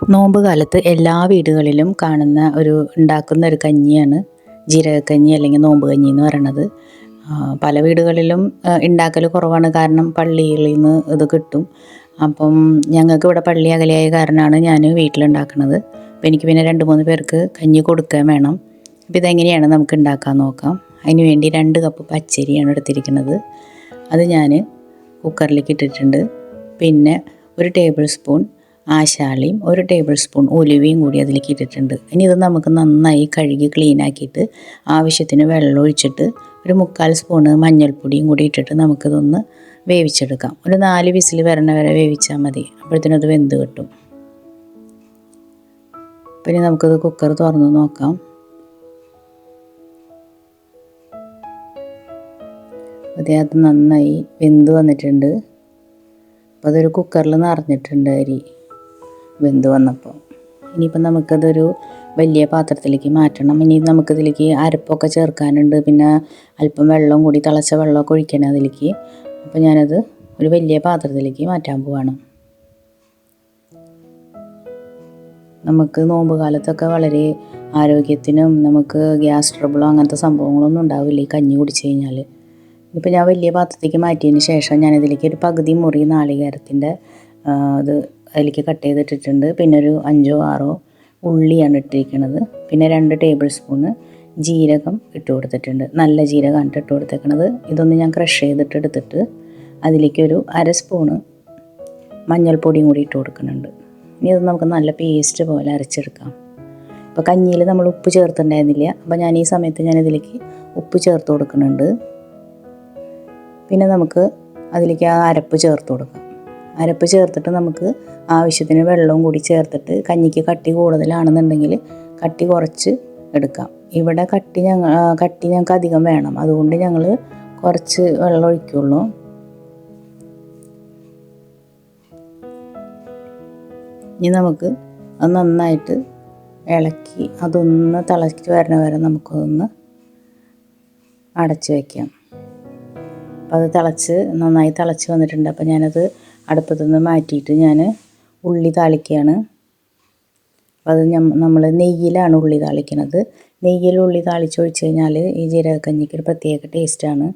നോമ്പ് കാലത്ത് എല്ലാ വീടുകളിലും കാണുന്ന ഒരു ഉണ്ടാക്കുന്ന ഒരു കഞ്ഞിയാണ് ജീരകക്കഞ്ഞി അല്ലെങ്കിൽ നോമ്പ് കഞ്ഞി എന്ന് പറയുന്നത് പല വീടുകളിലും ഉണ്ടാക്കൽ കുറവാണ്. കാരണം പള്ളിയിൽ നിന്ന് ഇത് കിട്ടും. അപ്പം ഞങ്ങൾക്ക് ഇവിടെ പള്ളി അകലെയായ കാരണമാണ് ഞാൻ വീട്ടിലുണ്ടാക്കുന്നത് അപ്പോൾ എനിക്ക് പിന്നെ രണ്ട് മൂന്ന് പേർക്ക് കഞ്ഞി കൊടുക്കാൻ വേണം. അപ്പോൾ ഇതെങ്ങനെയാണ് നമുക്ക് ഉണ്ടാക്കാൻ നോക്കാം. അതിന് വേണ്ടി രണ്ട് കപ്പ് പച്ചരിയാണ് എടുത്തിരിക്കുന്നത്. അത് ഞാൻ കുക്കറിലേക്ക് ഇട്ടിട്ടുണ്ട്. പിന്നെ ഒരു ടേബിൾ സ്പൂൺ ആശാളിയും ഒരു ടേബിൾ സ്പൂൺ ഉലുവയും കൂടി അതിലേക്ക് ഇട്ടിട്ടുണ്ട്. ഇനി ഇത് നമുക്ക് നന്നായി കഴുകി ക്ലീൻ ആക്കിയിട്ട് ആവശ്യത്തിന് വെള്ളം ഒഴിച്ചിട്ട് ഒരു മുക്കാൽ സ്പൂണ് മഞ്ഞൾപ്പൊടിയും കൂടി ഇട്ടിട്ട് നമുക്കിതൊന്ന് വേവിച്ചെടുക്കാം. ഒരു നാല് വിസിൽ വരണ വരെ വേവിച്ചാൽ മതി. അപ്പോഴത്തേനും അത് വെന്ത് കിട്ടും. പിന്നെ നമുക്കത് കുക്കർ തുറന്ന് നോക്കാം. അതെ അത് നന്നായി വെന്ത് വന്നിട്ടുണ്ട്. അപ്പോൾ അതൊരു കുക്കറിൽ നിറഞ്ഞിട്ടുണ്ട് അരി. വെന്ത് വന്നപ്പോൾ ഇനിയിപ്പോൾ നമുക്കതൊരു വലിയ പാത്രത്തിലേക്ക് മാറ്റണം. ഇനി നമുക്കിതിലേക്ക് അരപ്പൊക്കെ ചേർക്കാനുണ്ട്. പിന്നെ അല്പം വെള്ളം കൂടി തിളച്ച വെള്ളമൊക്കെ ഒഴിക്കണം അതിലേക്ക്. അപ്പോൾ ഞാനത് ഒരു വലിയ പാത്രത്തിലേക്ക് മാറ്റാൻ പോവാണ്. നമുക്ക് നോമ്പ് കാലത്തൊക്കെ വളരെ ആരോഗ്യത്തിനും നമുക്ക് ഗ്യാസ് ട്രബിളോ അങ്ങനത്തെ സംഭവങ്ങളൊന്നും ഉണ്ടാവില്ല ഈ കഞ്ഞി കുടിച്ചു കഴിഞ്ഞാൽ ഇപ്പോൾ ഞാൻ വലിയ പാത്രത്തേക്ക് മാറ്റിയതിന് ശേഷം ഞാനിതിലേക്ക് ഒരു പകുതി മുറി നാളികേരത്തിന്റെ അത് അതിലേക്ക് കട്ട് ചെയ്തിട്ടിട്ടുണ്ട്. പിന്നെ ഒരു അഞ്ചോ ആറോ ഉള്ളിയാണ് ഇട്ടിരിക്കുന്നത് പിന്നെ രണ്ട് ടേബിൾ സ്പൂണ് ജീരകം ഇട്ട് കൊടുത്തിട്ടുണ്ട്. നല്ല ജീരകമാണ് ഇട്ട് കൊടുത്തേക്കണത്. ഇതൊന്ന് ഞാൻ ക്രഷ് ചെയ്തിട്ട് എടുത്തിട്ട് അതിലേക്ക് ഒരു അര സ്പൂണ് മഞ്ഞൾപ്പൊടിയും കൂടി ഇട്ട് കൊടുക്കുന്നുണ്ട്. ഇനി ഇത് നമുക്ക് നല്ല പേസ്റ്റ് പോലെ അരച്ചെടുക്കാം. ഇപ്പോൾ കഞ്ഞിയിൽ നമ്മൾ ഉപ്പ് ചേർത്തിട്ടുണ്ടായിരുന്നില്ല. അപ്പോൾ ഞാൻ ഈ സമയത്ത് ഞാൻ ഇതിലേക്ക് ഉപ്പ് ചേർത്ത് കൊടുക്കുന്നുണ്ട്. പിന്നെ നമുക്ക് അതിലേക്ക് ആ അരപ്പ് ചേർത്ത് കൊടുക്കാം. അരപ്പ് ചേർത്തിട്ട് നമുക്ക് ആവശ്യത്തിന് വെള്ളവും കൂടി ചേർത്തിട്ട് കഞ്ഞിക്ക് കട്ടി കൂടുതലാണെന്നുണ്ടെങ്കിൽ കട്ടി കുറച്ച് എടുക്കാം. ഇവിടെ കട്ടി ഞങ്ങൾ കട്ടി ഞങ്ങൾക്ക് അധികം വേണം. അതുകൊണ്ട് ഞങ്ങൾ കുറച്ച് വെള്ളം ഒഴിക്കുള്ളൂ. ഇനി നമുക്ക് അത് നന്നായിട്ട് ഇളക്കി അതൊന്ന് തിളക്കി വരണ വരെ നമുക്കതൊന്ന് അടച്ച് വയ്ക്കാം അപ്പോൾ അത് തിളച്ച് നന്നായി തിളച്ച് വന്നിട്ടുണ്ട്. അപ്പോൾ ഞാനത് അടുപ്പത്തു നിന്ന് മാറ്റിയിട്ട് ഞാൻ ഉള്ളി താളിക്കുകയാണ്. അത് നമ്മൾ നെയ്യിലാണ് ഉള്ളി താളിക്കുന്നത് നെയ്യിൽ ഉള്ളി താളിച്ച് താളിച്ചൊഴിച്ച് കഴിഞ്ഞാൽ ഈ ജീരകക്കഞ്ഞിക്ക് ഒരു പ്രത്യേക ടേസ്റ്റാണ്.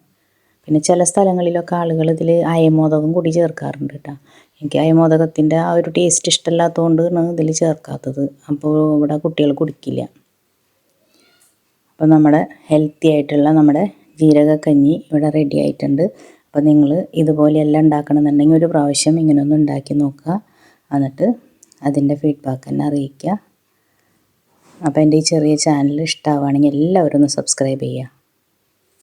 പിന്നെ ചില സ്ഥലങ്ങളിലൊക്കെ ആളുകൾ ഇതിൽ അയമോദകം കൂടി ചേർക്കാറുണ്ട് കേട്ടോ. എനിക്ക് അയമോദകത്തിന്റെ ആ ഒരു ടേസ്റ്റ് ഇഷ്ടമല്ലാത്തതുകൊണ്ടാണ് ഇതിൽ ചേർക്കാത്തത്. അപ്പോൾ ഇവിടെ കുട്ടികൾ കുടിക്കില്ല. അപ്പോൾ നമ്മുടെ ഹെൽത്തി ആയിട്ടുള്ള നമ്മുടെ ജീരകക്കഞ്ഞി ഇവിടെ റെഡി ആയിട്ടുണ്ട്. അപ്പോൾ നിങ്ങൾ ഇതുപോലെയെല്ലാം ഉണ്ടാക്കണമെന്നുണ്ടെങ്കിൽ ഒരു പ്രാവശ്യം ഇങ്ങനെ ഒന്ന് ഉണ്ടാക്കി നോക്കുക. എന്നിട്ട് അതിന്റെ ഫീഡ്ബാക്ക് തന്നെ അറിയിക്കുക. അപ്പോൾ എന്റെ ഈ ചെറിയ ചാനൽ ഇഷ്ടമാവുകയാണെങ്കിൽ എല്ലാവരും ഒന്ന് സബ്സ്ക്രൈബ് ചെയ്യുക.